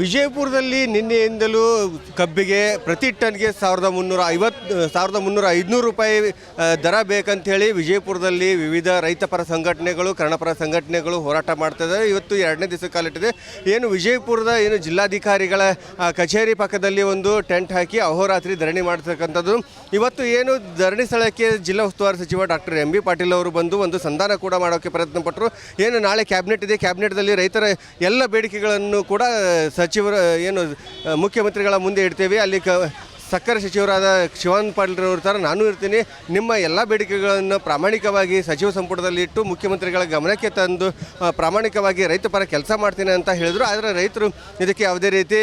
ವಿಜಯಪುರದಲ್ಲಿ ನಿನ್ನೆಯಿಂದಲೂ ಕಬ್ಬಿಗೆ ಪ್ರತಿ ಟನ್ಗೆ ಸಾವಿರದ ಮುನ್ನೂರ ಐವತ್ತು ಸಾವಿರದ ಮುನ್ನೂರ ಐದುನೂರು ರೂಪಾಯಿ ದರ ಬೇಕಂತೇಳಿ ವಿಜಯಪುರದಲ್ಲಿ ವಿವಿಧ ರೈತಪರ ಸಂಘಟನೆಗಳು ಕನ್ನಡಪರ ಸಂಘಟನೆಗಳು ಹೋರಾಟ ಮಾಡ್ತಿದ್ದಾರೆ ಇವತ್ತು ಎರಡನೇ ದಿವಸ ಕಾಲಿಟ್ಟಿದೆ. ಏನು ವಿಜಯಪುರದ ಏನು ಜಿಲ್ಲಾಧಿಕಾರಿಗಳ ಕಚೇರಿ ಪಕ್ಕದಲ್ಲಿ ಒಂದು ಟೆಂಟ್ ಹಾಕಿ ಅಹೋರಾತ್ರಿ ಧರಣಿ ಮಾಡ್ತಕ್ಕಂಥದ್ದು. ಇವತ್ತು ಏನು ಧರಣಿ ಸ್ಥಳಕ್ಕೆ ಜಿಲ್ಲಾ ಉಸ್ತುವಾರಿ ಸಚಿವ ಡಾಕ್ಟರ್ ಎಂ ಬಿ ಪಾಟೀಲ್ ಅವರು ಬಂದು ಒಂದು ಸಂಧಾನ ಕೂಡ ಮಾಡೋಕ್ಕೆ ಪ್ರಯತ್ನ ಪಟ್ಟರು ಏನು ನಾಳೆ ಕ್ಯಾಬಿನೆಟ್ ಇದೆ. ಕ್ಯಾಬಿನೆಟ್ದಲ್ಲಿ ರೈತರ ಎಲ್ಲ ಬೇಡಿಕೆಗಳನ್ನು ಕೂಡ ಸಚಿವರ ಏನು ಮುಖ್ಯಮಂತ್ರಿಗಳ ಮುಂದೆ ಇಡ್ತೇವೆ. ಅಲ್ಲಿ ಕ ಸಕ್ಕರೆ ಸಚಿವರಾದ ಶಿವಾನಂದ ಪಾಟೀಲ್ರವ್ರ ಥರ ನಾನು ಇರ್ತೀನಿ. ನಿಮ್ಮ ಎಲ್ಲ ಬೇಡಿಕೆಗಳನ್ನು ಪ್ರಾಮಾಣಿಕವಾಗಿ ಸಚಿವ ಸಂಪುಟದಲ್ಲಿ ಇಟ್ಟು ಮುಖ್ಯಮಂತ್ರಿಗಳ ಗಮನಕ್ಕೆ ತಂದು ಪ್ರಾಮಾಣಿಕವಾಗಿ ರೈತ ಪರ ಕೆಲಸ ಮಾಡ್ತೀನಿ ಅಂತ ಹೇಳಿದ್ರು. ಆದರೆ ರೈತರು ಇದಕ್ಕೆ ಯಾವುದೇ ರೀತಿ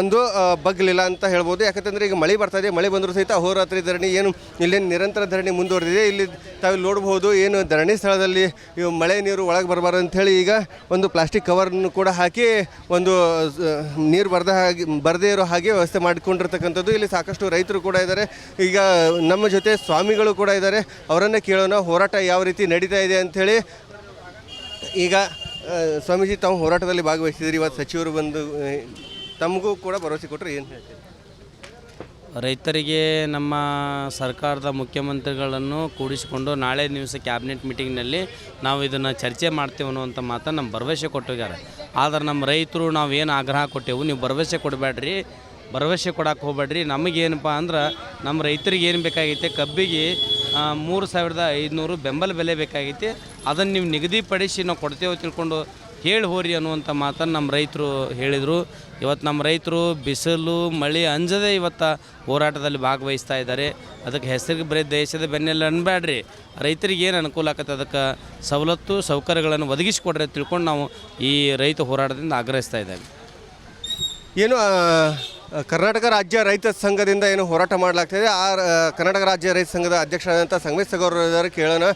ಒಂದು ಬಗ್ಲಿಲ್ಲ ಅಂತ ಹೇಳ್ಬೋದು. ಯಾಕಂತಂದರೆ ಈಗ ಮಳೆ ಬರ್ತಾ ಇದೆ. ಮಳೆ ಬಂದರೂ ಸಹಿತ ಅಹೋರಾತ್ರಿ ಧರಣಿ ಏನು ಇಲ್ಲೇನು ನಿರಂತರ ಧರಣಿ ಮುಂದುವರೆದಿದೆ. ಇಲ್ಲಿ ತಾವು ನೋಡ್ಬೋದು ಏನು ಧರಣಿ ಸ್ಥಳದಲ್ಲಿ ಮಳೆ ನೀರು ಒಳಗೆ ಬರಬಾರ್ದು ಅಂಥೇಳಿ ಈಗ ಒಂದು ಪ್ಲಾಸ್ಟಿಕ್ ಕವರನ್ನು ಕೂಡ ಹಾಕಿ ಒಂದು ನೀರು ಬರದ ಹಾಗೆ, ಬರದೇ ಇರೋ ಹಾಗೆ ವ್ಯವಸ್ಥೆ ಮಾಡಿಕೊಂಡಿರ್ತಕ್ಕಂಥದ್ದು ಇಲ್ಲಿ ಸಾಕಷ್ಟು ರೈತರು ಕೂಡ ಇದ್ದಾರೆ. ಈಗ ನಮ್ಮ ಜೊತೆ ಸ್ವಾಮಿಗಳು ಕೂಡ ಇದ್ದಾರೆ. ಅವರನ್ನೇ ಕೇಳೋಣ, ಹೋರಾಟ ಯಾವ ರೀತಿ ನಡೀತಾ ಇದೆ ಅಂಥೇಳಿ ಈಗ ಸ್ವಾಮೀಜಿ, ತಾವು ಹೋರಾಟದಲ್ಲಿ ಭಾಗವಹಿಸಿದ್ರಿ ಇವತ್ತು ಸಚಿವರು ಬಂದು ತಮಗೂ ಕೂಡ ಭರವಸೆ ಕೊಟ್ಟರು ಏನು ರೈತರಿಗೆ ನಮ್ಮ ಸರ್ಕಾರದ ಮುಖ್ಯಮಂತ್ರಿಗಳನ್ನು ಕೂಡಿಸಿಕೊಂಡು ನಾಳೆ ದಿವಸ ಕ್ಯಾಬಿನೆಟ್ ಮೀಟಿಂಗ್ನಲ್ಲಿ ನಾವು ಇದನ್ನು ಚರ್ಚೆ ಮಾಡ್ತೇವೆ ಅನ್ನುವಂಥ ಮಾತನ್ನು ನಮ್ಮ ಭರವಸೆ ಕೊಟ್ಟಿದ್ದಾರೆ. ಆದರೆ ನಮ್ಮ ರೈತರು ನಾವು ಏನು ಆಗ್ರಹ ಕೊಟ್ಟೆವು, ನೀವು ಭರವಸೆ ಕೊಡಬೇಡ್ರಿ. ಭರವಸೆ ಕೊಡಕ್ಕೆ ಹೋಗ್ಬೇಡ್ರಿ. ನಮಗೇನಪ್ಪ ಅಂದ್ರೆ ನಮ್ಮ ರೈತರಿಗೆ ಏನು ಬೇಕಾಗೈತೆ? ಕಬ್ಬಿಗೆ ಮೂರು ಸಾವಿರದ ಐದುನೂರು ಬೆಂಬಲ ಬೆಲೆ ಬೇಕಾಗೈತೆ. ಅದನ್ನು ನೀವು ನಿಗದಿಪಡಿಸಿ ನಾವು ಕೊಡ್ತೇವೆ ತಿಳ್ಕೊಂಡು ಹೇಳಿ ಹೋರಿ ಅನ್ನುವಂಥ ಮಾತನ್ನು ನಮ್ಮ ರೈತರು ಹೇಳಿದರು. ಇವತ್ತು ನಮ್ಮ ರೈತರು ಬಿಸಿಲು, ಮಳೆ ಅಂಜದೆ ಇವತ್ತು ಹೋರಾಟದಲ್ಲಿ ಭಾಗವಹಿಸ್ತಾ ಇದ್ದಾರೆ. ಅದಕ್ಕೆ ಹೆಸರಿಗೆ ಬರೀ ದೇಶದ ಬೆನ್ನೆಲ್ಲ ಅನ್ಬೇಡ್ರಿ ರೈತರಿಗೆ ಏನು ಅನುಕೂಲ ಆಗತ್ತೆ ಅದಕ್ಕೆ ಸವಲತ್ತು, ಸೌಕರ್ಯಗಳನ್ನು ಒದಗಿಸಿಕೊಡ್ರಿ ತಿಳ್ಕೊಂಡು ನಾವು ಈ ರೈತ ಹೋರಾಟದಿಂದ ಆಗ್ರಹಿಸ್ತಾ ಇದ್ದೇವೆ. ಏನು ಕರ್ನಾಟಕ ರಾಜ್ಯ ರೈತ ಸಂಘದಿಂದ ಏನು ಹೋರಾಟ ಮಾಡಲಾಗ್ತಿದೆ. ಆ ಕರ್ನಾಟಕ ರಾಜ್ಯ ರೈತ ಸಂಘದ ಅಧ್ಯಕ್ಷರಾದಂಥ ಸಂಗಮೇಶ್ ಕೇಳೋಣ.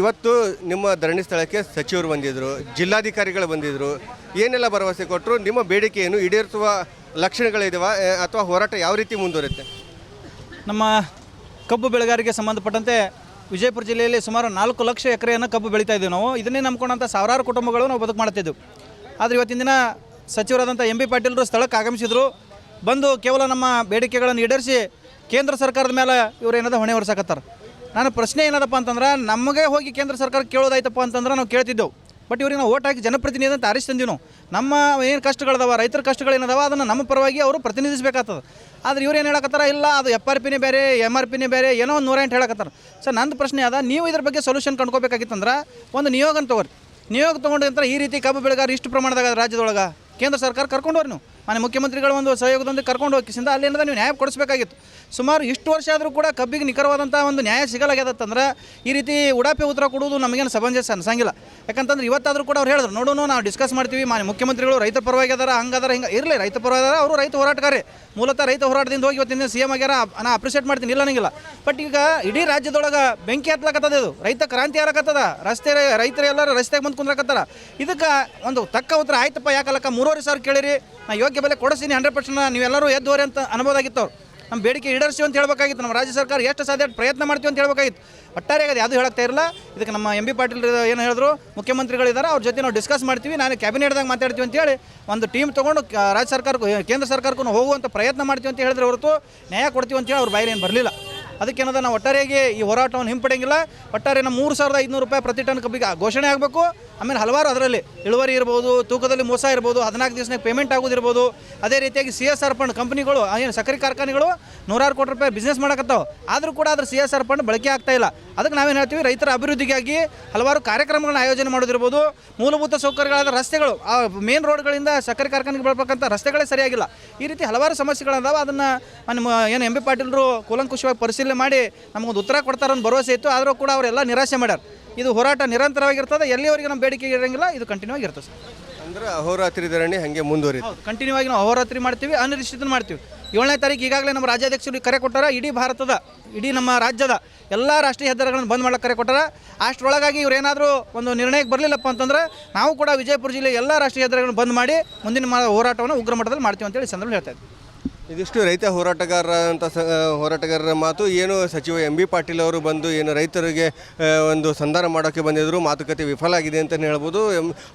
ಇವತ್ತು ನಿಮ್ಮ ಧರಣಿ ಸ್ಥಳಕ್ಕೆ ಸಚಿವರು ಬಂದಿದ್ದರು ಜಿಲ್ಲಾಧಿಕಾರಿಗಳು ಬಂದಿದ್ದರು ಏನೆಲ್ಲ ಭರವಸೆ ಕೊಟ್ಟರು ನಿಮ್ಮ ಬೇಡಿಕೆಯನ್ನು ಈಡೇರಿಸುವ ಲಕ್ಷಣಗಳಿದಾವ? ಅಥವಾ ಹೋರಾಟ ಯಾವ ರೀತಿ ಮುಂದುವರುತ್ತೆ ನಮ್ಮ ಕಬ್ಬು ಬೆಳೆಗಾರಿಗೆ ಸಂಬಂಧಪಟ್ಟಂತೆ ವಿಜಯಪುರ ಜಿಲ್ಲೆಯಲ್ಲಿ ಸುಮಾರು ನಾಲ್ಕು ಲಕ್ಷ ಎಕರೆಯನ್ನು ಕಬ್ಬು ಬೆಳೀತಾ ಇದ್ದೀವಿ ನಾವು. ಇದನ್ನೇ ನಂಬ್ಕೊಂಡಂಥ ಸಾವಿರಾರು ಕುಟುಂಬಗಳು ನಾವು ಬದುಕು ಮಾಡ್ತಿದ್ದೆವು ಆದರೆ ಇವತ್ತಿನ ದಿನ ಸಚಿವರಾದಂಥ ಎಂ ಬಿ ಪಾಟೀಲರು ಸ್ಥಳಕ್ಕೆ ಆಗಮಿಸಿದರು. ಬಂದು ಕೇವಲ ನಮ್ಮ ಬೇಡಿಕೆಗಳನ್ನು ಈಡೇರಿಸಿ ಕೇಂದ್ರ ಸರ್ಕಾರದ ಮೇಲೆ ಇವ್ರು ಏನದ ಹೊಣೆ ಹೊರಸಕತ್ತಾರ ನಾನು ಪ್ರಶ್ನೆ ಏನದಪ್ಪ ಅಂತಂದ್ರೆ, ನಮಗೆ ಹೋಗಿ ಕೇಂದ್ರ ಸರ್ಕಾರ ಕೇಳೋದಾಯ್ತಪ್ಪ ಅಂತಂದ್ರೆ ನಾವು ಕೇಳ್ತಿದ್ದೆವು. ಬಟ್ ಇವ್ರಿಗೆ ನಾವು ಓಟ್ ಹಾಕಿ ಜನಪ್ರತಿನಿಧಿ ಅಂತ ಆರಿಸಿ ತಂದೀವಿ ನಾವು ನಮ್ಮ ಏನು ಕಷ್ಟಗಳದಾವ, ರೈತರ ಕಷ್ಟಗಳೇನದಾವ ಅದನ್ನು ನಮ್ಮ ಪರವಾಗಿ ಅವರು ಪ್ರತಿನಿಧಿಸಬೇಕಾಗ್ತದೆ. ಆದ್ರೆ ಇವ್ರು ಏನು ಹೇಳಕತ್ತಾರ? ಇಲ್ಲ, ಅದು ಎಫ್ ಆರ್ ಪಿನೇ ಬೇರೆ ಎಂ ಆರ್ ಪಿನೇ ಬೇರೆ, ಏನೋ ಒಂದು ನೂರ ಎಂಟು ಹೇಳಕತ್ತಾರ. ಸರ್ ನಂದು ಪ್ರಶ್ನೆ ಅದ, ನೀವು ಇದ್ರ ಬಗ್ಗೆ ಸೊಲ್ಯೂಷನ್ ಕಂಡ್ಕೋಬೇಕಾಗಿತ್ತಂದ್ರೆ ಒಂದು ನಿಯೋಗನ ತಗೋರಿ. ನಿಯೋಗ ತೊಗೊಂಡ್ರೆ ಈ ರೀತಿ ಕಬ್ಬು ಬೆಳೆಗಾರ ಇಷ್ಟು ಪ್ರಮಾಣದಾಗ ರಾಜ್ಯದೊಳಗೆ ಕೇಂದ್ರ ಸರ್ಕಾರ ಕರ್ಕೊಂಡು ಹೋರಿ ನೀವು. ಮಾನ್ಯ ಮುಖ್ಯಮಂತ್ರಿಗಳ ಒಂದು ಸಹಯೋಗದೊಂದಿಗೆ ಕರ್ಕೊಂಡು ಹೋಗಿಸಿಂದ ಅಲ್ಲಿ ನೀವು ನ್ಯಾಯ ಕೊಡಿಸಬೇಕಾಗಿತ್ತು. ಸುಮಾರು ಇಷ್ಟು ವರ್ಷ ಆದರೂ ಕೂಡ ಕಬ್ಬಿಗೆ ನಿಖರವಾದಂಥ ಒಂದು ನ್ಯಾಯ ಸಿಗಲಾಗ್ಯದಂದ್ರೆ ಈ ರೀತಿ ಉಡಾಪಿ ಉತ್ತರ ಕೊಡುವುದು ನಮಗೇನು ಸಮಂಜಸ ಅನ್ಸಂಗಿಲ್ಲ ಯಾಕಂತಂದ್ರೆ ಇವತ್ತಾದರೂ ಕೂಡ ಅವ್ರು ಹೇಳಿದ್ರು ನೋಡೋಣ ನಾವು ಡಿಸ್ಕಸ್ ಮಾಡ್ತೀವಿ, ಮಾನ್ಯ ಮುಖ್ಯಮಂತ್ರಿಗಳು ರೈತ ಪರವಾಗಿ ಅದಾರ ಹಂಗಾದ್ರೆ ಹಿಂಗೆ, ಇರಲಿ, ರೈತ ಪರವಾಗಿ ಅದಾರ ಅವರು ರೈತ ಹೋರಾಟಗಾರೇ ಮೂಲತಃ ರೈತ ಹೋರಾಟದಿಂದ ಹೋಗಿ ಇವತ್ತಿನ ಸಿ ಎಂ ಆಗ್ಯಾರ, ನಾ ಅಪ್ರಿಷಿಯೇಟ್ ಮಾಡ್ತೀನಿ, ಇಲ್ಲ ನಂಗಿಲ್ಲ. ಬಟ್ ಈಗ ಇಡೀ ರಾಜ್ಯದೊಳಗೆ ಬೆಂಕಿ ಹತ್ಲಕತ್ತದ ಇದು. ರೈತ ಕ್ರಾಂತಿ ಆರಕತ್ತದ ರಸ್ತೆ ರೈತರು ಎಲ್ಲರೂ ರಸ್ತೆಗೆ ಬಂದು ಕುಂದ್ರಕತ್ತಾರ. ಇದಕ್ಕೆ ಒಂದು ತಕ್ಕ ಉತ್ತರ ಆಯ್ತಪ್ಪ ಯಾಕಲ್ಲಕ್ಕ ಮೂರುವರೆ ಸಾವಿರ ಕೇಳಿರಿ, ನಾ ಯೋಗ್ಯ ಬೆಲೆ ಕೊಡಿಸ್ತೀನಿ ಹಂಡ್ರೆಡ್ ಪರ್ಸೆಂಟ್ ನೀವೆಲ್ಲರೂ ಎದ್ದೋರಿ ಅಂತ ಅನ್ಬೋದಾಗಿತ್ತು ಅವ್ರು. ನಮ್ಮ ಬೇಡಿಕೆ ಈಡೇರಿಸಿ ಅಂತ ಹೇಳಬೇಕಾಗಿತ್ತು. ನಮ್ಮ ರಾಜ್ಯ ಸರ್ಕಾರ ಎಷ್ಟು ಸಾಧ್ಯ ಪ್ರಯತ್ನ ಮಾಡ್ತೀವಿ ಅಂತ ಹೇಳಬೇಕಾಗಿತ್ತು. ಒಟ್ಟಾರೆ ಅದು ಯಾವುದು ಹೇಳಕ್ತಾ ಇರಲ್ಲ ಇದಕ್ಕೆ ನಮ್ಮ ಎಂ ಬಿ ಪಾಟೀಲ್ ಏನು ಹೇಳಿದ್ರು, ಮುಖ್ಯಮಂತ್ರಿಗಳಿದ್ದಾರೆ, ಅವ್ರ ಜೊತೆ ನಾವು ಡಿಸ್ಕಸ್ ಮಾಡ್ತೀವಿ. ನಾನು ಕ್ಯಾಬಿನೆಟ್ದಾಗ ಮಾತಾಡ್ತೀವಿ ಅಂತೇಳಿ ಒಂದು ಟೀಮ್ ತೊಗೊಂಡು ರಾಜ್ಯ ಸರ್ಕಾರಕ್ಕೂ, ಕೇಂದ್ರ ಸರ್ಕಾರಕ್ಕೂ ಹೋಗುವಂಥ ಪ್ರಯತ್ನ ಮಾಡ್ತೀವಿ ಅಂತ ಹೇಳಿದ್ರೆ ಹೊರತು ನ್ಯಾಯ ಕೊಡ್ತೀವಿ ಅಂತೇಳಿ ಅವ್ರ ಬಾಯಿಲೇನು ಬರಲಿಲ್ಲ. ಅದಕ್ಕೇನದ, ನಾವು ಒಟ್ಟಾರೆಯಾಗಿ ಈ ಹೋರಾಟವನ್ನು ಹಿಂಪಡೆಯಂಗಿಲ್ಲ. ಒಟ್ಟಾರೆ ನಮ್ಮ ಮೂರು ಸಾವಿರದ ಐದುನೂರು ರೂಪಾಯಿ ಪ್ರತಿ ಟನ್ ಕಬ್ಬಿಗೆ ಘೋಷಣೆ ಆಗಬೇಕು. ಆಮೇಲೆ ಹಲವಾರು ಅದರಲ್ಲಿ ಇಳುವರಿ ಇರ್ಬೋದು, ತೂಕದಲ್ಲಿ ಮೋಸ ಇರ್ಬೋದು, ಹದಿನಾಲ್ಕು ದಿವಸನಾಗ ಪೇಮೆಂಟ್ ಆಗೋದಿರ್ಬೋದು. ಅದೇ ರೀತಿಯಾಗಿ ಸಿ ಎಸ್ ಆರ್ ಫಂಡ್ ಕಂಪನಿಗಳು ಏನು ಸಕ್ಕರೆ ಕಾರ್ಖಾನೆಗಳು ನೂರಾರು ಕೋಟಿ ರೂಪಾಯಿ ಬಿಸ್ನೆಸ್ ಮಾಡಕತ್ತಾವೆ. ಆದರೂ ಕೂಡ ಅದ್ರ ಸಿ ಎಸ್ ಆರ್ ಫಂಡ್ ಬಳಕೆ ಆಗ್ತಾ ಇಲ್ಲ. ಅದಕ್ಕೆ ನಾವೇನು ಹೇಳ್ತೀವಿ, ರೈತರ ಅಭಿವೃದ್ಧಿಗಾಗಿ ಹಲವಾರು ಕಾರ್ಯಕ್ರಮಗಳನ್ನ ಆಯೋಜನೆ ಮಾಡೋದಿರ್ಬೋದು. ಮೂಲಭೂತ ಸೌಕರ್ಯಗಳಾದ ರಸ್ತೆಗಳು, ಆ ಮೇನ್ ರೋಡ್ಗಳಿಂದ ಸಕ್ಕರೆ ಕಾರ್ಖಾನೆಗೆ ಬೆಳಬೇಕಂತ ರಸ್ತೆಗಳೇ ಸರಿಯಾಗಿಲ್ಲ. ಈ ರೀತಿ ಹಲವಾರು ಸಮಸ್ಯೆಗಳದಾವ, ಅದನ್ನು ನಮ್ಮ ಏನು ಎಂ ಬಿ ಪಾಟೀಲರು ಕೂಲಂಕುಷವಾಗಿ ಪರಿಶೀಲನೆ ಮಾಡಿ ನಮಗೊಂದು ಉತ್ತರ ಕೊಡ್ತಾರೆ ಅಂತ ಭರವಸೆ ಇತ್ತು. ಆದರೂ ಕೂಡ ಅವರೆಲ್ಲ ನಿರಾಶೆ ಮಾಡ್ಯಾರ. ಇದು ಹೋರಾಟ ನಿರಂತರವಾಗಿರ್ತದೆ. ಎಲ್ಲಿವರೆಗೆ ನಮ್ಮ ಬೇಡಿಕೆ ಇರೋಂಗಿಲ್ಲ. ಇದು ಕಂಟಿನ್ಯೂ ಆಗಿರ್ತದೆ ಸರ್. ಅಂದ್ರೆ ಅಹೋರಾತ್ರಿ ಧರಣಿ ಹಾಗೆ ಮುಂದುವರಿತು ಹೌದು ಕಂಟಿನ್ಯೂ ಆಗಿ ನಾವು ಅಹೋರಾತ್ರಿ ಮಾಡ್ತೀವಿ ಅನಿರೀಕ್ಷಿತ ಮಾಡ್ತೀವಿ. ಏಳನೇ ತಾರೀಕು ಈಗಾಗಲೇ ನಮ್ಮ ರಾಜ್ಯಾಧ್ಯಕ್ಷರು ಕರೆ ಕೊಟ್ಟಾರ. ಇಡೀ ಭಾರತದ ಇಡೀ ನಮ್ಮ ರಾಜ್ಯದ ಎಲ್ಲ ರಾಷ್ಟ್ರೀಯ ಹೆದ್ದಾರಿಗಳನ್ನು ಬಂದ್ ಮಾಡಕ್ಕೆ ಕರೆ ಕೊಟ್ಟಾರ. ಅಷ್ಟರೊಳಗಾಗಿ ಇವ್ರು ಏನಾದರೂ ಒಂದು ನಿರ್ಣಯಕ್ಕೆ ಬರಲಿಲ್ಲಪ್ಪ ಅಂತಂದ್ರೆ ನಾವು ಕೂಡ ವಿಜಯಪುರ ಜಿಲ್ಲೆ ಎಲ್ಲ ರಾಷ್ಟ್ರೀಯ ಹೆದ್ದಾರಿಗಳನ್ನು ಬಂದ್ ಮಾಡಿ ಮುಂದಿನ ಹೋರಾಟವನ್ನು ಉಗ್ರ ಮಟ್ಟದಲ್ಲಿ ಮಾಡ್ತೀವಿ ಅಂತೇಳಿ ಸಂದರ್ಭ ಹೇಳ್ತಾ ಇದ್ದೀವಿ ಇದಿಷ್ಟು ರೈತ ಹೋರಾಟಗಾರರ ಅಂತ ಸ ಹೋರಾಟಗಾರರ ಮಾತು. ಏನು ಸಚಿವ ಎಂ ಬಿ ಪಾಟೀಲ್ ಅವರು ಬಂದು ಏನು ರೈತರಿಗೆ ಒಂದು ಸಂಧಾನ ಮಾಡೋಕ್ಕೆ ಬಂದಿದ್ದರು ಮಾತುಕತೆ ವಿಫಲ ಆಗಿದೆ ಅಂತಲೇ ಹೇಳ್ಬೋದು.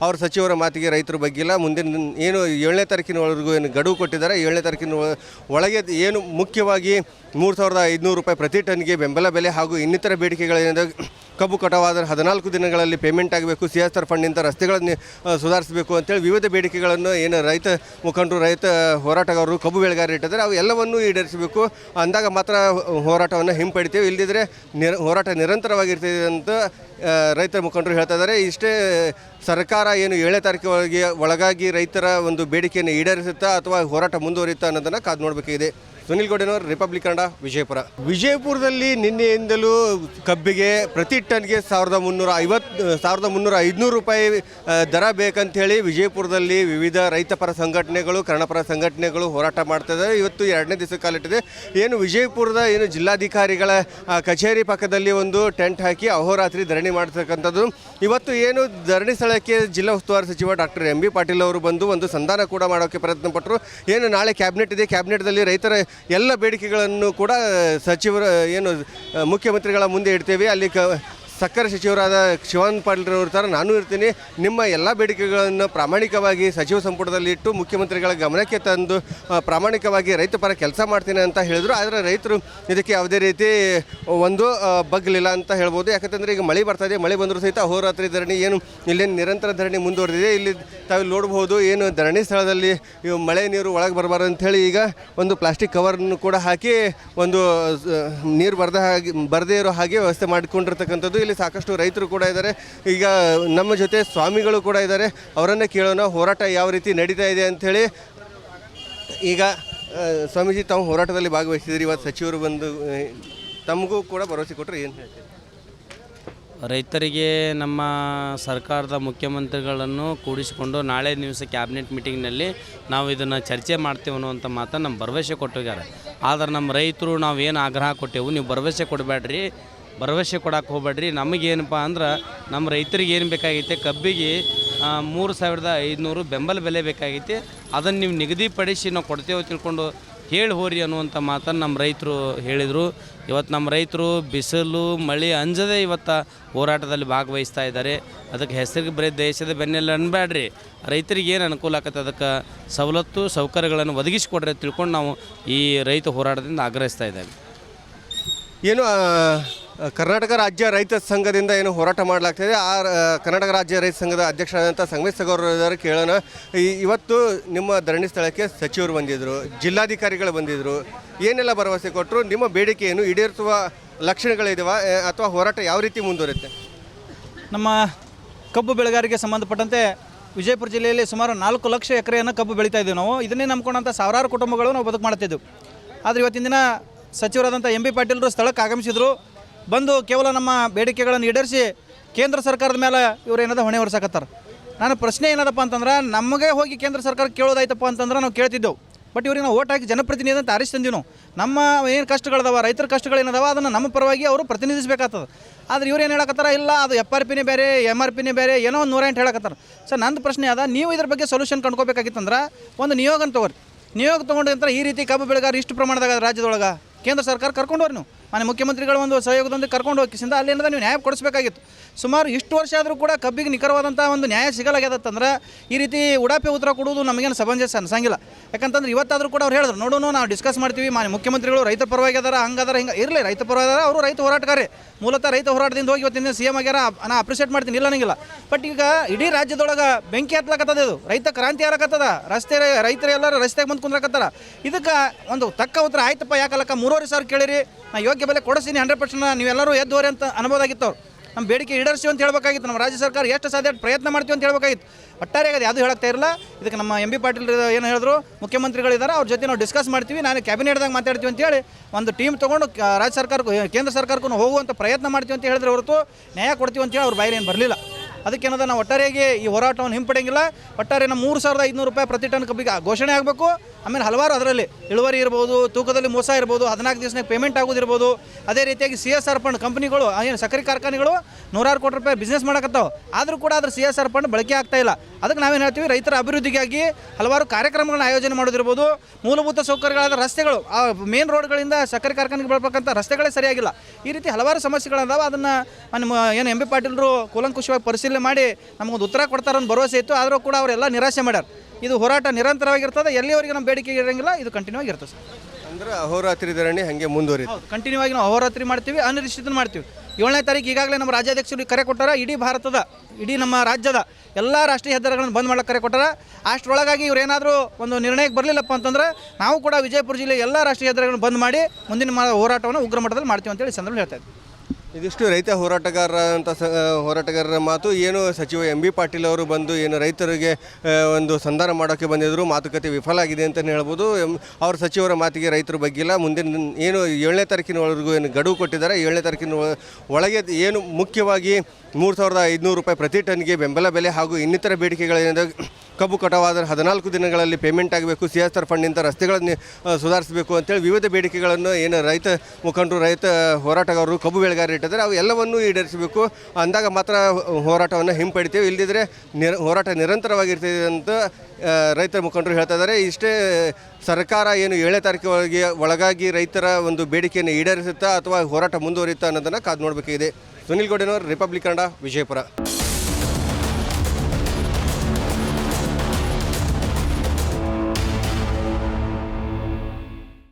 ಅವರ ಸಚಿವರ ಮಾತಿಗೆ ರೈತರ ಬಗ್ಗಿಲ್ಲ. ಮುಂದಿನ ಏನು ಏಳನೇ ತಾರೀಕಿನವರೆಗೂ ಏನು ಗಡುವು ಕೊಟ್ಟಿದ್ದಾರೆ. ಏಳನೇ ತಾರೀಕಿನ ಒಳಗೆ ಏನು ಮುಖ್ಯವಾಗಿ ಮೂರು ಸಾವಿರದ ಐದುನೂರು ರೂಪಾಯಿ ಪ್ರತಿ ಟನ್ಗೆ ಬೆಂಬಲ ಬೆಲೆ ಹಾಗೂ ಇನ್ನಿತರ ಬೇಡಿಕೆಗಳೇನಿದೆ, ಕಬ್ಬು ಕಟಾವಾದರೆ ಹದಿನಾಲ್ಕು ದಿನಗಳಲ್ಲಿ ಪೇಮೆಂಟ್ ಆಗಬೇಕು ಸಿ ಎಸ್ ಆರ್ ಫಂಡಿಂದ ರಸ್ತೆಗಳನ್ನು ಸುಧಾರಿಸಬೇಕು ಅಂತೇಳಿ ವಿವಿಧ ಬೇಡಿಕೆಗಳನ್ನು ಏನು ರೈತ ಮುಖಂಡರು, ರೈತ ಹೋರಾಟಗಾರರು, ಕಬ್ಬು ಬೆಳೆಗಾರರು ಇಟ್ಟಿದ್ದಾರೆ ಅವು ಎಲ್ಲವನ್ನೂ ಈಡೇರಿಸಬೇಕು. ಅಂದಾಗ ಮಾತ್ರ ಹೋರಾಟವನ್ನು ಹಿಂಪಡಿತೀವಿ. ಇಲ್ಲದಿದ್ದರೆ ನಿರ, ಹೋರಾಟ ನಿರಂತರವಾಗಿರ್ತದೆ ಅಂತ ರೈತರ ರೈತ ಮುಖಂಡರು ಹೇಳ್ತಾ ಇದ್ದಾರೆ. ಇಷ್ಟೇ ಸರ್ಕಾರ ಏನು ಏಳನೇ ತಾರೀಕು ಒಳಗೆ ಒಳಗಾಗಿ ರೈತರ ಒಂದು ಬೇಡಿಕೆಯನ್ನು ಈಡೇರಿಸುತ್ತಾ ಅಥವಾ ಹೋರಾಟ ಮುಂದುವರಿಯುತ್ತಾ ಅನ್ನೋದನ್ನು ಕಾದು ನೋಡಬೇಕಿದೆ ಸುನಿಲ್ ಗೌಡನವರು ರಿಪಬ್ಲಿಕ್ ಕನ್ನಡ, ವಿಜಯಪುರ. ವಿಜಯಪುರದಲ್ಲಿ ನಿನ್ನೆಯಿಂದಲೂ ಕಬ್ಬಿಗೆ ಪ್ರತಿ ಟನ್ಗೆ ಸಾವಿರದ ಮುನ್ನೂರ ಐವತ್ತು ಸಾವಿರದ ಮುನ್ನೂರ ಐದುನೂರು ರೂಪಾಯಿ ದರ ಬೇಕಂತೇಳಿ ವಿಜಯಪುರದಲ್ಲಿ ವಿವಿಧ ರೈತಪರ ಸಂಘಟನೆಗಳು ಕನ್ನಡಪರ ಸಂಘಟನೆಗಳು ಹೋರಾಟ ಮಾಡ್ತಿದ್ದಾರೆ ಇವತ್ತು ಎರಡನೇ ದಿವಸ ಕಾಲಿಟ್ಟಿದೆ. ಏನು ವಿಜಯಪುರದ ಏನು ಜಿಲ್ಲಾಧಿಕಾರಿಗಳ ಕಚೇರಿ ಪಕ್ಕದಲ್ಲಿ ಒಂದು ಟೆಂಟ್ ಹಾಕಿ ಅಹೋರಾತ್ರಿ ಧರಣಿ ಮಾಡ್ತಕ್ಕಂಥದ್ದು. ಇವತ್ತು ಏನು ಧರಣಿ ಸ್ಥಳಕ್ಕೆ ಜಿಲ್ಲಾ ಉಸ್ತುವಾರಿ ಸಚಿವ ಡಾಕ್ಟರ್ ಎಂ ಬಿ ಪಾಟೀಲ್ ಅವರು ಬಂದು ಒಂದು ಸಂಧಾನ ಕೂಡ ಮಾಡೋಕ್ಕೆ ಪ್ರಯತ್ನ ಪಟ್ಟರು. ಏನು ನಾಳೆ ಕ್ಯಾಬಿನೆಟ್ ಇದೆ, ಕ್ಯಾಬಿನೆಟ್ದಲ್ಲಿ ರೈತರ ಎಲ್ಲ ಬೇಡಿಕೆಗಳನ್ನು ಕೂಡ ಸಚಿವರ, ಏನು, ಮುಖ್ಯಮಂತ್ರಿಗಳ ಮುಂದೆ ಇಡ್ತೇವೆ. ಅಲ್ಲಿ ಕ ಸಕ್ಕರೆ ಸಚಿವರಾದ ಶಿವಾನಂದ ಪಾಟೀಲ್ರವ್ರ ಥರ ನಾನು ಇರ್ತೀನಿ. ನಿಮ್ಮ ಎಲ್ಲ ಬೇಡಿಕೆಗಳನ್ನು ಪ್ರಾಮಾಣಿಕವಾಗಿ ಸಚಿವ ಸಂಪುಟದಲ್ಲಿ ಇಟ್ಟು ಮುಖ್ಯಮಂತ್ರಿಗಳ ಗಮನಕ್ಕೆ ತಂದು ಪ್ರಾಮಾಣಿಕವಾಗಿ ರೈತ ಪರ ಕೆಲಸ ಮಾಡ್ತೀನಿ ಅಂತ ಹೇಳಿದ್ರು. ಆದರೆ ರೈತರು ಇದಕ್ಕೆ ಯಾವುದೇ ರೀತಿ ಒಂದು ಬಗ್ಲಿಲ್ಲ ಅಂತ ಹೇಳ್ಬೋದು. ಯಾಕಂತಂದರೆ ಈಗ ಮಳೆ ಬರ್ತಾ ಇದೆ. ಮಳೆ ಬಂದರೂ ಸಹಿತ ಅಹೋರಾತ್ರಿ ಧರಣಿ ಏನು ಇಲ್ಲೇನು ನಿರಂತರ ಧರಣಿ ಮುಂದುವರೆದಿದೆ. ಇಲ್ಲಿ ತಾವು ನೋಡ್ಬೋದು ಏನು ಧರಣಿ ಸ್ಥಳದಲ್ಲಿ ಮಳೆ ನೀರು ಒಳಗೆ ಬರಬಾರ್ದು ಅಂಥೇಳಿ ಈಗ ಒಂದು ಪ್ಲಾಸ್ಟಿಕ್ ಕವರನ್ನು ಕೂಡ ಹಾಕಿ ಒಂದು ನೀರು ಬರದ ಹಾಗೆ, ಬರದೇ ಇರೋ ಹಾಗೆ ವ್ಯವಸ್ಥೆ ಮಾಡಿಕೊಂಡಿರ್ತಕ್ಕಂಥದ್ದು. ಇಲ್ಲಿ ಸಾಕಷ್ಟು ರೈತರು ಕೂಡ ಇದ್ದಾರೆ. ಈಗ ನಮ್ಮ ಜೊತೆ ಸ್ವಾಮಿಗಳು ಕೂಡ ಇದ್ದಾರೆ. ಅವರನ್ನೇ ಕೇಳೋಣ, ಹೋರಾಟ ಯಾವ ರೀತಿ ನಡೀತಾ ಇದೆ ಅಂಥೇಳಿ ಈಗ ಸ್ವಾಮೀಜಿ, ತಾವು ಹೋರಾಟದಲ್ಲಿ ಭಾಗವಹಿಸಿದ್ರಿ ಇವತ್ತು ಸಚಿವರು ಬಂದು ತಮಗೂ ಕೂಡ ಭರವಸೆ ಕೊಟ್ಟರು ಏನು ರೈತರಿಗೆ ನಮ್ಮ ಸರ್ಕಾರದ ಮುಖ್ಯಮಂತ್ರಿಗಳನ್ನು ಕೂಡಿಸಿಕೊಂಡು ನಾಳೆ ದಿವಸ ಕ್ಯಾಬಿನೆಟ್ ಮೀಟಿಂಗ್ನಲ್ಲಿ ನಾವು ಇದನ್ನು ಚರ್ಚೆ ಮಾಡ್ತೇವೆ ಅನ್ನುವಂಥ ಮಾತನ್ನು ನಮ್ಮ ಭರವಸೆ ಕೊಟ್ಟಿದ್ದಾರೆ. ಆದರೆ ನಮ್ಮ ರೈತರು ನಾವು ಏನು ಆಗ್ರಹ ಕೊಟ್ಟೆವು, ನೀವು ಭರವಸೆ ಕೊಡಬೇಡ್ರಿ. ಭರವಸೆ ಕೊಡಕ್ಕೆ ಹೋಗ್ಬೇಡ್ರಿ. ನಮಗೇನಪ್ಪ ಅಂದ್ರೆ ನಮ್ಮ ರೈತರಿಗೆ ಏನು ಬೇಕಾಗೈತೆ? ಕಬ್ಬಿಗೆ ಮೂರು ಸಾವಿರದ ಐದುನೂರು ಬೆಂಬಲ ಬೆಲೆ ಬೇಕಾಗೈತೆ. ಅದನ್ನು ನೀವು ನಿಗದಿಪಡಿಸಿ ನಾವು ಕೊಡ್ತೇವೆ ತಿಳ್ಕೊಂಡು ಹೇಳಿ ಹೋರಿ ಅನ್ನುವಂಥ ಮಾತನ್ನು ನಮ್ಮ ರೈತರು ಹೇಳಿದರು. ಇವತ್ತು ನಮ್ಮ ರೈತರು ಬಿಸಿಲು, ಮಳೆ ಅಂಜದೆ ಇವತ್ತು ಹೋರಾಟದಲ್ಲಿ ಭಾಗವಹಿಸ್ತಾ ಇದ್ದಾರೆ. ಅದಕ್ಕೆ ಹೆಸರಿಗೆ ಬರೀ ದೇಶದ ಬೆನ್ನೆಲ್ಲ ಅನ್ಬೇಡ್ರಿ ರೈತರಿಗೆ ಏನು ಅನುಕೂಲ ಆಗತ್ತೆ ಅದಕ್ಕೆ ಸವಲತ್ತು, ಸೌಕರ್ಯಗಳನ್ನು ಒದಗಿಸಿಕೊಡ್ರಿ ತಿಳ್ಕೊಂಡು ನಾವು ಈ ರೈತ ಹೋರಾಟದಿಂದ ಆಗ್ರಹಿಸ್ತಾ ಇದ್ದೇವೆ. ಏನು ಕರ್ನಾಟಕ ರಾಜ್ಯ ರೈತ ಸಂಘದಿಂದ ಏನು ಹೋರಾಟ ಮಾಡಲಾಗ್ತಿದೆ. ಆ ಕರ್ನಾಟಕ ರಾಜ್ಯ ರೈತ ಸಂಘದ ಅಧ್ಯಕ್ಷರಾದಂಥ ಸಂಗಮೇಶ್ ಕೇಳೋಣ. ಇವತ್ತು ನಿಮ್ಮ ಧರಣಿ ಸ್ಥಳಕ್ಕೆ ಸಚಿವರು ಬಂದಿದ್ದರು ಜಿಲ್ಲಾಧಿಕಾರಿಗಳು ಬಂದಿದ್ದರು ಏನೆಲ್ಲ ಭರವಸೆ ಕೊಟ್ಟರು ನಿಮ್ಮ ಬೇಡಿಕೆಯನ್ನು ಈಡೇರಿಸುವ ಲಕ್ಷಣಗಳಿದಾವ? ಅಥವಾ ಹೋರಾಟ ಯಾವ ರೀತಿ ಮುಂದುವರುತ್ತೆ ನಮ್ಮ ಕಬ್ಬು ಬೆಳೆಗಾರಿಗೆ ಸಂಬಂಧಪಟ್ಟಂತೆ ವಿಜಯಪುರ ಜಿಲ್ಲೆಯಲ್ಲಿ ಸುಮಾರು ನಾಲ್ಕು ಲಕ್ಷ ಎಕರೆಯನ್ನು ಕಬ್ಬು ಬೆಳೀತಾ ಇದ್ದೀವಿ ನಾವು. ಇದನ್ನೇ ನಂಬ್ಕೊಂಡಂಥ ಸಾವಿರಾರು ಕುಟುಂಬಗಳು ನಾವು ಬದುಕು ಮಾಡ್ತಿದ್ದೆವು ಆದರೆ ಇವತ್ತಿನ ದಿನ ಸಚಿವರಾದಂಥ ಎಂ ಬಿ ಪಾಟೀಲರು ಸ್ಥಳಕ್ಕೆ ಆಗಮಿಸಿದರು. ಬಂದು ಕೇವಲ ನಮ್ಮ ಬೇಡಿಕೆಗಳನ್ನು ಈಡೇರಿಸಿ ಕೇಂದ್ರ ಸರ್ಕಾರದ ಮೇಲೆ ಇವ್ರು ಏನದ ಹೊಣೆ ಹೊರಸಕತ್ತಾರ ನಾನು ಪ್ರಶ್ನೆ ಏನದಪ್ಪ ಅಂತಂದ್ರೆ, ನಮಗೆ ಹೋಗಿ ಕೇಂದ್ರ ಸರ್ಕಾರ ಕೇಳೋದಾಯ್ತಪ್ಪ ಅಂತಂದ್ರೆ ನಾವು ಕೇಳ್ತಿದ್ದೆವು. ಬಟ್ ಇವ್ರಿಗೆ ನಾವು ಓಟ್ ಹಾಕಿ ಜನಪ್ರತಿನಿಧಿ ಅಂತ ಆರಿಸಿ ತಂದೀವಿ ನಾವು ನಮ್ಮ ಏನು ಕಷ್ಟಗಳದಾವ, ರೈತರ ಕಷ್ಟಗಳೇನದಾವ, ಅದನ್ನು ನಮ್ಮ ಪರವಾಗಿ ಅವರು ಪ್ರತಿನಿಧಿಸಬೇಕಾಗ್ತದೆ. ಆದ್ರೆ ಇವ್ರು ಏನು ಹೇಳಕತ್ತಾರ? ಇಲ್ಲ, ಅದು ಎಫ್ ಆರ್ ಪಿನೇ ಬೇರೆ ಎಂ ಆರ್ ಪಿನೇ ಬೇರೆ, ಏನೋ ಒಂದು ನೂರ ಎಂಟು ಹೇಳಕತ್ತಾರ. ಸರ್ ನಂದು ಪ್ರಶ್ನೆ ಅದ, ನೀವು ಇದ್ರ ಬಗ್ಗೆ ಸೊಲ್ಯೂಷನ್ ಕಂಡ್ಕೋಬೇಕಾಗಿತ್ತಂದ್ರೆ, ಒಂದು ನಿಯೋಗನ ತಗೋರಿ. ನಿಯೋಗ ತೊಗೊಂಡ್ರೆ ಈ ರೀತಿ ಕಬ್ಬು ಬೆಳೆಗಾರ ಇಷ್ಟು ಪ್ರಮಾಣದಾಗ ರಾಜ್ಯದೊಳಗೆ ಕೇಂದ್ರ ಸರ್ಕಾರ ಕರ್ಕೊಂಡು ಹೋರಿ ನೀವು. ಮಾನ್ಯ ಮುಖ್ಯಮಂತ್ರಿಗಳ ಒಂದು ಸಹಯೋಗದೊಂದಿಗೆ ಕರ್ಕೊಂಡು ಹೋಗಿಸಿಂದ ಅಲ್ಲಿ ನೀವು ನ್ಯಾಯ ಕೊಡಿಸಬೇಕಾಗಿತ್ತು. ಸುಮಾರು ಇಷ್ಟು ವರ್ಷ ಆದರೂ ಕೂಡ ಕಬ್ಬಿಗೆ ನಿಖರವಾದಂಥ ಒಂದು ನ್ಯಾಯ ಸಿಗಲಾಗ್ಯದಂತಂದ್ರೆ ಈ ರೀತಿ ಉಡಾಪೆ ಉತ್ತರ ಕೊಡುವುದು ನಮಗೇನು ಸಮಂಜಸ ಅನ್ಸಂಗಿಲ್ಲ ಯಾಕಂತಂದ್ರೆ ಇವತ್ತಾದರೂ ಕೂಡ ಅವ್ರು ಹೇಳಿದ್ರು ನೋಡೋಣ ನಾವು ಡಿಸ್ಕಸ್ ಮಾಡ್ತೀವಿ, ಮಾನ್ಯ ಮುಖ್ಯಮಂತ್ರಿಗಳು ರೈತ ಪರವಾಗಿ ಅದಾರ ಹಂಗಾದ್ರೆ ಹಿಂಗೆ ಇರಲಿ, ರೈತ ಪರವಾಗಿ ಅದಾರ ಅವರು ರೈತ ಹೋರಾಟಗಾರೇ ಮೂಲತಃ ರೈತ ಹೋರಾಟದಿಂದ ಹೋಗಿ ಇವತ್ತಿನ ಸಿ ಎಂ ಆಗ್ಯಾರ, ನಾ ಅಪ್ರಿಷಿಯೇಟ್ ಮಾಡ್ತೀನಿ, ಇಲ್ಲ ನನಗಿಲ್ಲ ಬಟ್ ಈಗ ಇಡೀ ರಾಜ್ಯದೊಳಗೆ ಬೆಂಕಿ ಹತ್ಲಕತ್ತದ ಇದು. ರೈತ ಕ್ರಾಂತಿ ಆಗಕತ್ತದ ರಸ್ತೆ ರೈತರು ಎಲ್ಲರೂ ರಸ್ತೆಗೆ ಬಂದು ಕುಂದ್ರಕತ್ತಾರ. ಇದಕ್ಕೆ ಒಂದು ತಕ್ಕ ಉತ್ತರ ಆಯ್ತಪ್ಪ ಯಾಕಲ್ಲಕ್ಕ ಮೂರುವರೆ ಸಾವಿರ ಕೇಳಿರಿ. ನಾ ಯೋಗ್ಯ ಬೆಲೆ ಕೊಡಿಸ್ತೀನಿ ಹಂಡ್ರೆಡ್ ಪರ್ಸೆಂಟ್ ನೀವೆಲ್ಲರೂ ಎದ್ದೋರಿ ಅಂತ ಅನ್ಬೋದಾಗಿತ್ತು ಅವ್ರು. ನಮ್ಮ ಬೇಡಿಕೆ ಈಡೇರಿಸಿ ಅಂತ ಹೇಳಬೇಕಾಗಿತ್ತು. ನಮ್ಮ ರಾಜ್ಯ ಸರ್ಕಾರ ಎಷ್ಟು ಸಾಧ್ಯ ಪ್ರಯತ್ನ ಮಾಡ್ತೀವಿ ಅಂತ ಹೇಳಬೇಕಾಗಿತ್ತು. ಒಟ್ಟಾರೆ ಅದು ಯಾವುದು ಹೇಳಕ್ತಾ ಇರಲ್ಲ ಇದಕ್ಕೆ ನಮ್ಮ ಎಂ ಬಿ ಪಾಟೀಲ್ ಏನು ಹೇಳಿದ್ರು, ಮುಖ್ಯಮಂತ್ರಿಗಳಿದ್ದಾರೆ, ಅವ್ರ ಜೊತೆ ನಾವು ಡಿಸ್ಕಸ್ ಮಾಡ್ತೀವಿ. ನಾನು ಕ್ಯಾಬಿನೆಟ್ದಾಗ ಮಾತಾಡ್ತೀವಿ ಅಂತೇಳಿ ಒಂದು ಟೀಮ್ ತೊಗೊಂಡು ರಾಜ್ಯ ಸರ್ಕಾರಕ್ಕೂ, ಕೇಂದ್ರ ಸರ್ಕಾರಕ್ಕೂ ಹೋಗುವಂಥ ಪ್ರಯತ್ನ ಮಾಡ್ತೀವಿ ಅಂತ ಹೇಳಿದ್ರೆ ಹೊರತು ನ್ಯಾಯ ಕೊಡ್ತೀವಿ ಅಂತೇಳಿ ಅವ್ರ ಬಾಯಿಲೇನು ಬರಲಿಲ್ಲ. ಅದಕ್ಕೇನದ, ನಾವು ಒಟ್ಟಾರೆಯಾಗಿ ಈ ಹೋರಾಟವನ್ನು ಹಿಂಪಡೆಯಂಗಿಲ್ಲ. ಒಟ್ಟಾರೆ ನಮ್ಮ ಮೂರು ಸಾವಿರದ ಐದುನೂರು ರೂಪಾಯಿ ಪ್ರತಿ ಟನ್ ಕಬ್ಬಿಗೆ ಘೋಷಣೆ ಆಗಬೇಕು. ಆಮೇಲೆ ಹಲವಾರು ಅದರಲ್ಲಿ ಇಳುವರಿ ಇರ್ಬೋದು, ತೂಕದಲ್ಲಿ ಮೋಸ ಇರ್ಬೋದು, ಹದಿನಾಲ್ಕು ದಿವಸನಾಗ ಪೇಮೆಂಟ್ ಆಗೋದಿರ್ಬೋದು. ಅದೇ ರೀತಿಯಾಗಿ ಸಿ ಎಸ್ ಆರ್ ಫಂಡ್ ಕಂಪ್ನಿಗಳು ಏನು ಸಕ್ಕರೆ ಕಾರ್ಖಾನೆಗಳು ನೂರಾರು ಕೋಟಿ ರೂಪಾಯಿ ಬಿಸ್ನೆಸ್ ಮಾಡಕತ್ತಾವೆ. ಆದರೂ ಕೂಡ ಅದ್ರ ಸಿ ಎಸ್ ಆರ್ ಫಂಡ್ ಬಳಕೆ ಆಗ್ತಾ ಇಲ್ಲ. ಅದಕ್ಕೆ ನಾವೇನು ಹೇಳ್ತೀವಿ, ರೈತರ ಅಭಿವೃದ್ಧಿಗಾಗಿ ಹಲವಾರು ಕಾರ್ಯಕ್ರಮಗಳನ್ನ ಆಯೋಜನೆ ಮಾಡೋದಿರ್ಬೋದು. ಮೂಲಭೂತ ಸೌಕರ್ಯಗಳಾದ ರಸ್ತೆಗಳು, ಆ ಮೇನ್ ರೋಡ್ಗಳಿಂದ ಸಕ್ಕರೆ ಕಾರ್ಖಾನೆಗೆ ಬಳಪಕ್ಕಂಥ ರಸ್ತೆಗಳೇ ಸರಿಯಾಗಿಲ್ಲ. ಈ ರೀತಿ ಹಲವಾರು ಸಮಸ್ಯೆಗಳದಾವ, ಅದನ್ನು ನಮ್ಮ ಏನು ಎಂ ಬಿ ಪಾಟೀಲರು ಕೂಲಂಕುಷವಾಗಿ ಪರಿಶೀಲನೆ ಮಾಡಿ ನಮಗೊಂದು ಉತ್ತರ ಕೊಡ್ತಾರೆ ಅಂತ ಭರವಸೆ ಇತ್ತು ಆದರೂ ಕೂಡ ಅವರೆಲ್ಲ ನಿರಾಶೆ ಮಾಡ್ಯಾರ. ಇದು ಹೋರಾಟ ನಿರಂತರವಾಗಿರ್ತದೆ ಎಲ್ಲಿವರೆಗೆ ನಮ್ಮ ಬೇಡಿಕೆ ಇರೋಂಗಿಲ್ಲ ಇದು ಕಂಟಿನ್ಯೂ ಆಗಿರ್ತದೆ ಸರ್. ಅಂದ್ರೆ ಅಹೋರಾತ್ರಿ ಧರಣಿ ಹಾಗೆ ಮುಂದುವರಿತು ಹೌದು ಕಂಟಿನ್ಯೂ ಆಗಿ ನಾವು ಅಹೋರಾತ್ರಿ ಮಾಡ್ತೀವಿ ಅನಿರೀಕ್ಷಿತ ಮಾಡ್ತೀವಿ. ಏಳನೇ ತಾರೀಕು ಈಗಾಗಲೇ ನಮ್ಮ ರಾಜ್ಯಾಧ್ಯಕ್ಷರು ಕರೆ ಕೊಟ್ಟಾರ ಇಡೀ ಭಾರತದ ಇಡೀ ನಮ್ಮ ರಾಜ್ಯದ ಎಲ್ಲ ರಾಷ್ಟ್ರೀಯ ಹೆದ್ದಾರಿಗಳನ್ನು ಬಂದ್ ಮಾಡೋಕ್ಕೆ ಕರೆ ಕೊಟ್ಟಾರ. ಅಷ್ಟರೊಳಗಾಗಿ ಇವ್ರು ಏನಾದರೂ ಒಂದು ನಿರ್ಣಯಕ್ಕೆ ಬರಲಿಲ್ಲಪ್ಪ ಅಂತಂದ್ರೆ ನಾವು ಕೂಡ ವಿಜಯಪುರ ಜಿಲ್ಲೆ ಎಲ್ಲ ರಾಷ್ಟ್ರೀಯ ಹೆದ್ದಾರಿಗಳನ್ನು ಬಂದ್ ಮಾಡಿ ಮುಂದಿನ ಹೋರಾಟವನ್ನು ಉಗ್ರ ಮಟ್ಟದಲ್ಲಿ ಮಾಡ್ತೀವಿ ಅಂತೇಳಿ ಸಂದರ್ಭ ಹೇಳ್ತಾ ಇದ್ದೀವಿ ಇದಿಷ್ಟು ರೈತ ಹೋರಾಟಗಾರರ ಅಂತ ಹೋರಾಟಗಾರರ ಮಾತು. ಏನು ಸಚಿವ ಎಂ ಬಿ ಪಾಟೀಲ್ ಅವರು ಬಂದು ಏನು ರೈತರಿಗೆ ಒಂದು ಸಂಧಾನ ಮಾಡೋಕ್ಕೆ ಬಂದಿದ್ದರು ಮಾತುಕತೆ ವಿಫಲ ಆಗಿದೆ ಅಂತಲೇ ಹೇಳ್ಬೋದು. ಅವ್ರ ಸಚಿವರ ಮಾತಿಗೆ ರೈತರ ಬಗ್ಗಿಲ್ಲ. ಮುಂದಿನ ಏನು ಏಳನೇ ತಾರೀಕಿನವರೆಗೂ ಏನು ಗಡುವು ಕೊಟ್ಟಿದ್ದಾರೆ. ಏಳನೇ ತಾರೀಕಿನ ಒಳಗೆ ಏನು ಮುಖ್ಯವಾಗಿ ಮೂರು ಸಾವಿರದ ಐದುನೂರು ರೂಪಾಯಿ ಪ್ರತಿ ಟನ್ಗೆ ಬೆಂಬಲ ಬೆಲೆ ಹಾಗೂ ಇನ್ನಿತರ ಬೇಡಿಕೆಗಳೇನಿದೆ, ಕಬ್ಬು ಕಟಾವಾದರೆ ಹದಿನಾಲ್ಕು ದಿನಗಳಲ್ಲಿ ಪೇಮೆಂಟ್ ಆಗಬೇಕು ಸಿ ಎಸ್ ಆರ್ ಫಂಡಿಂದ ರಸ್ತೆಗಳನ್ನು ಸುಧಾರಿಸಬೇಕು ಅಂತೇಳಿ ವಿವಿಧ ಬೇಡಿಕೆಗಳನ್ನು ಏನು ರೈತ ಮುಖಂಡರು, ರೈತ ಹೋರಾಟಗಾರರು, ಕಬ್ಬು ಬೆಳೆಗಾರರು ಇಟ್ಟಿದ್ದಾರೆ ಅವು ಎಲ್ಲವನ್ನೂ ಈಡೇರಿಸಬೇಕು. ಅಂದಾಗ ಮಾತ್ರ ಹೋರಾಟವನ್ನು ಹಿಂಪಡಿತೀವಿ. ಇಲ್ಲದಿದ್ದರೆ ನಿರ, ಹೋರಾಟ ನಿರಂತರವಾಗಿರ್ತದೆ ಅಂತ ರೈತರ ರೈತ ಮುಖಂಡರು ಹೇಳ್ತಾ ಇದ್ದಾರೆ. ಇಷ್ಟೇ ಸರ್ಕಾರ ಏನು ಏಳನೇ ತಾರೀಕು ಒಳಗೆ ಒಳಗಾಗಿ ರೈತರ ಒಂದು ಬೇಡಿಕೆಯನ್ನು ಈಡೇರಿಸುತ್ತಾ ಅಥವಾ ಹೋರಾಟ ಮುಂದುವರಿಯುತ್ತಾ ಅನ್ನೋದನ್ನು ಕಾದು ನೋಡಬೇಕಿದೆ ಸುನಿಲ್ ಗೌಡನವರು, ರಿಪಬ್ಲಿಕ್ ಕನ್ನಡ, ವಿಜಯಪುರ.